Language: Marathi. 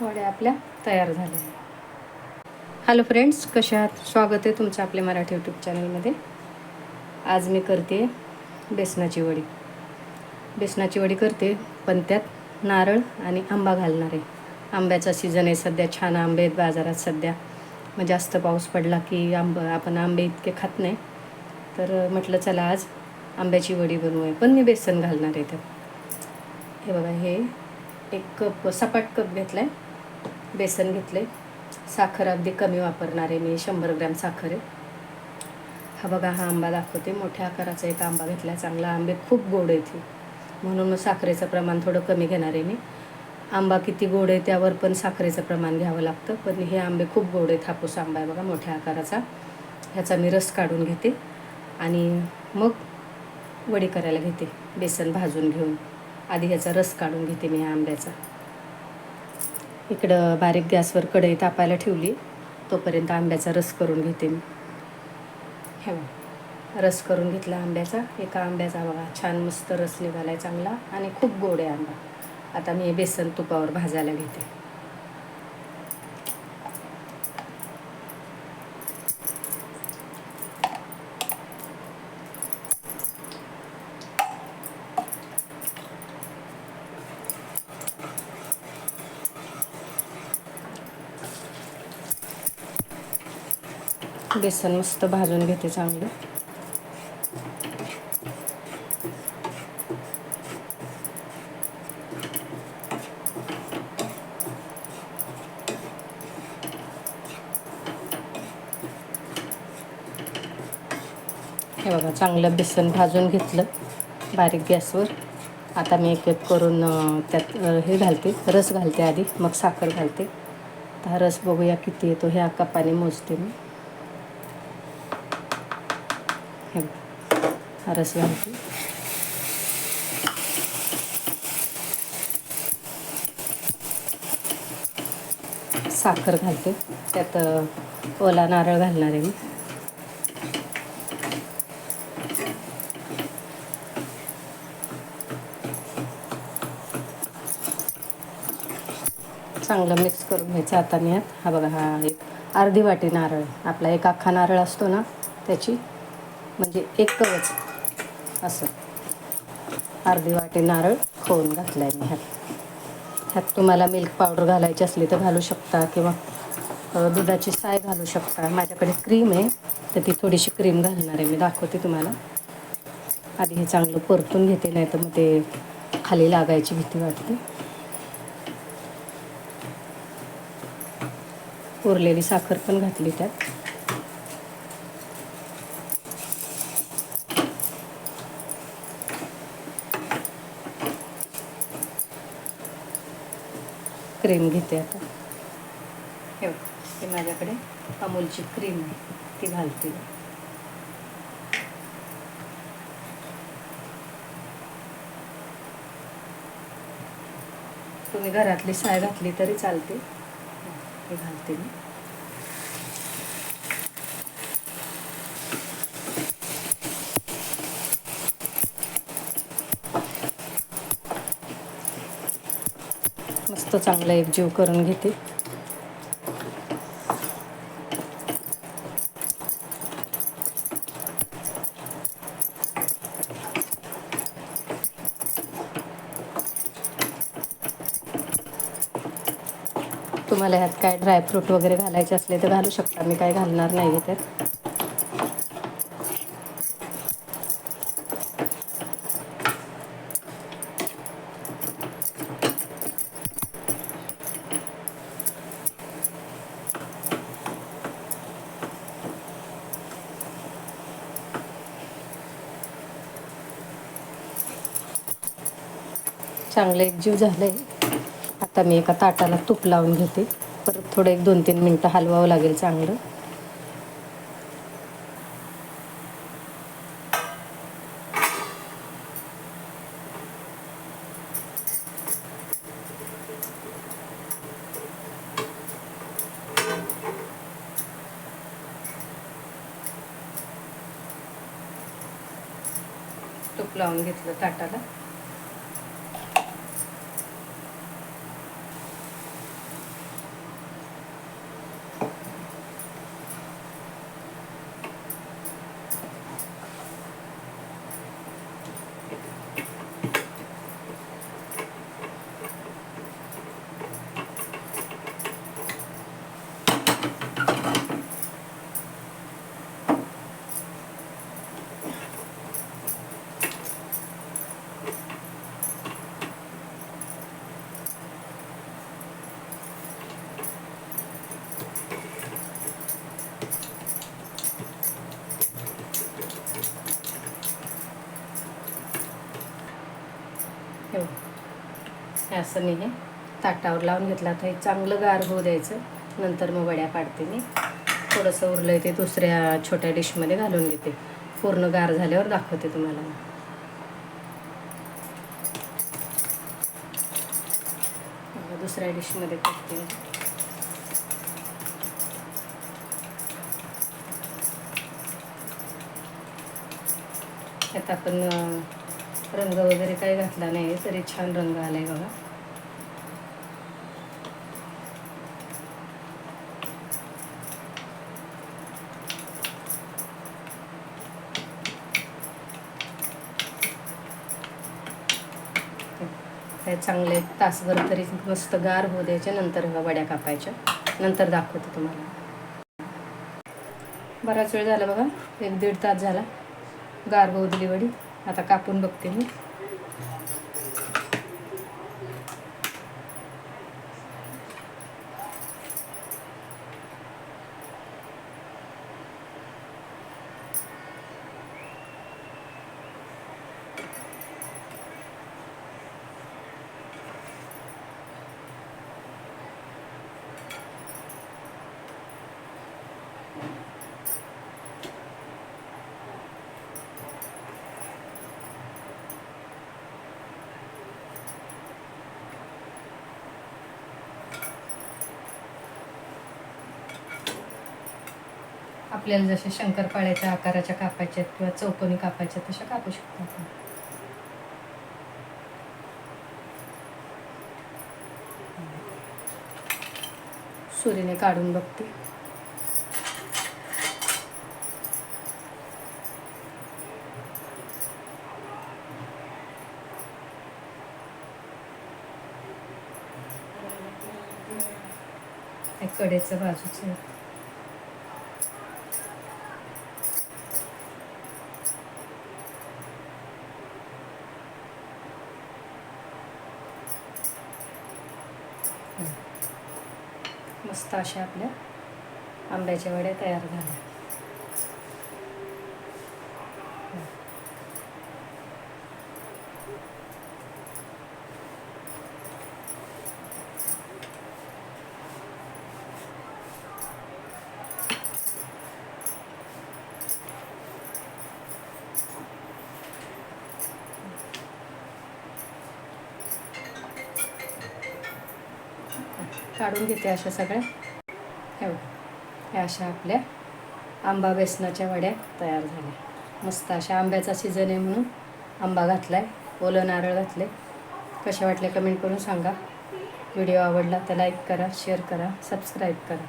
वड्या आपल्या तयार झाल्या हॅलो फ्रेंड्स कशा आहात? स्वागत आहे तुमचं आपल्या मराठी यूट्यूब चॅनलमध्ये आज मी करते बेसनाची वडी. बेसनाची वडी करते पण त्यात नारळ आणि आंबा घालणार आहे. आंब्याचा सीझन आहे सध्या छान आंबे आहेत बाजारात सध्या. मग जास्त पाऊस पडला की आंब आपण आंबे इतके खात नाही. तर म्हटलं चला आज आंब्याची वडी बनवूया. पण मी बेसन घालणार आहे त्यात. हे बघा हे एक कप सपाट कप घेतला आहे बेसन घेतले साखर अगदी कमी वापरणार आहे मी शंभर ग्रॅम साखर आहे. हा बघा हा आंबा दाखवते. मोठ्या आकाराचा एक आंबा घेतला आहे चांगला आंबे खूप गोड आहेत म्हणून मग साखरेचं प्रमाण थोडं कमी घेणार आहे मी. आंबा किती गोड आहे त्यावर पण साखरेचं प्रमाण घ्यावं लागतं. पण हे आंबे खूप गोड आहेत. हापूस आंबा आहे बघा मोठ्या आकाराचा. ह्याचा मी रस काढून घेते. आणि मग वडी करायला घेते. बेसन भाजून घेऊन. आधी ह्याचा रस काढून घेते मी ह्या आंब्याचा. इकडं बारीक गॅसवर कढई तापायला ठेवली. तोपर्यंत आंब्याचा रस करून घेते मी. हे रस करून घेतला आंब्याचा. एका आंब्याचा बघा छान मस्त रस निघाला आहे चांगला आणि खूप गोड आहे आंबा. आता मी हे बेसन तुपावर भाजायला घेते. बेसन मस्त भाजून घेते चांगलं. हे बघा चांगलं बेसन भाजून घेतलं बारीक गॅसवर. आता मी एक एक करून त्यात हे घालते रस घालते आधी मग साखर घालते. तर हा रस बघूया किती येतो ह्या कपाने मोजते मी. हे बघा हा साखर घालते. त्यात ओला नारळ घालणार आहे मी. चांगलं मिक्स करून घ्यायचं आता मी यात. हा बघा हा एक अर्धी वाटी नारळ. आपला एक अख्खा नारळ असतो ना त्याची. म्हणजे एक कवच असं. अर्धी वाटी नारळ खोवून घातला आहे मी ह्यात. ह्यात तुम्हाला मिल्क पावडर घालायची असली तर घालू शकता किंवा दुधाची साय घालू शकता. माझ्याकडे क्रीम आहे तर ती थोडीशी क्रीम घालणार आहे. मी दाखवते तुम्हाला. आधी हे चांगलं परतून घेते नाही तर मग ते खाली लागायची भीती वाटते. उरलेली साखर पण घातली त्यात. क्रीम घेते आता. हे बघ, हे माझ्याकडे अमूलची क्रीम आहे ती घालते. तुम्ही घरातली साय घातली तरी चालते. हे घालते मी. मस्त चांगला एकजीव करून घेते. तुम्हाला ह्यात काय ड्रायफ्रूट वगैरे घालायचे असले तर घालू शकता. मी काय घालणार नाही आहे चांगलं एकजीव झालं. आहे आता मी एका ताटाला तूप लावून घेते. परत थोडं एक दोन तीन मिनटं हलवावं लागेल चांगलं. तूप लावून घेतलं ताटाला. हो. असं मी हे ताटावर लावून घेतलं. आता हे चांगलं गार होऊ द्यायचं. नंतर मग वड्या पाडते मी. थोडंसं उरलं ते दुसऱ्या छोट्या डिशमध्ये घालून घेते. पूर्ण गार झाल्यावर दाखवते तुम्हाला. दुसऱ्या डिशमध्ये करते. त्यात आपण रंग वगैरे काही घातला नाही तरी छान रंग आला आहे बघा. काय चांगले तासभर तरी मस्त गार होऊ द्यायचे नंतर वड्या कापायच्या. नंतर दाखवते तुम्हाला. बराच वेळ झाला बघा एक दीड तास झाला. गार होऊ दिली वडी. आता कापून बघते मी. आपल्याला जसे शंकरपाळ्याच्या आकाराच्या कापायच्या आहेत किंवा चौकोनी कापायच्या तशा कापू शकतो आपण. सुरीने काढून बघते. कडेचं बाजूचं मस्त अशा आपल्या आंब्याच्या वड्या तयार झाल्या. काढून घेते अशा सगळ्या. हे ह्या अशा आपल्या आंबा बेसनाच्या वड्या तयार झाल्या. मस्त अशा आंब्याचा सीझन आहे म्हणून आंबा घातला आहे ओलं नारळ घातले कशा वाटल्या कमेंट करून सांगा. व्हिडिओ आवडला तर लाईक करा शेअर करा सबस्क्राईब करा.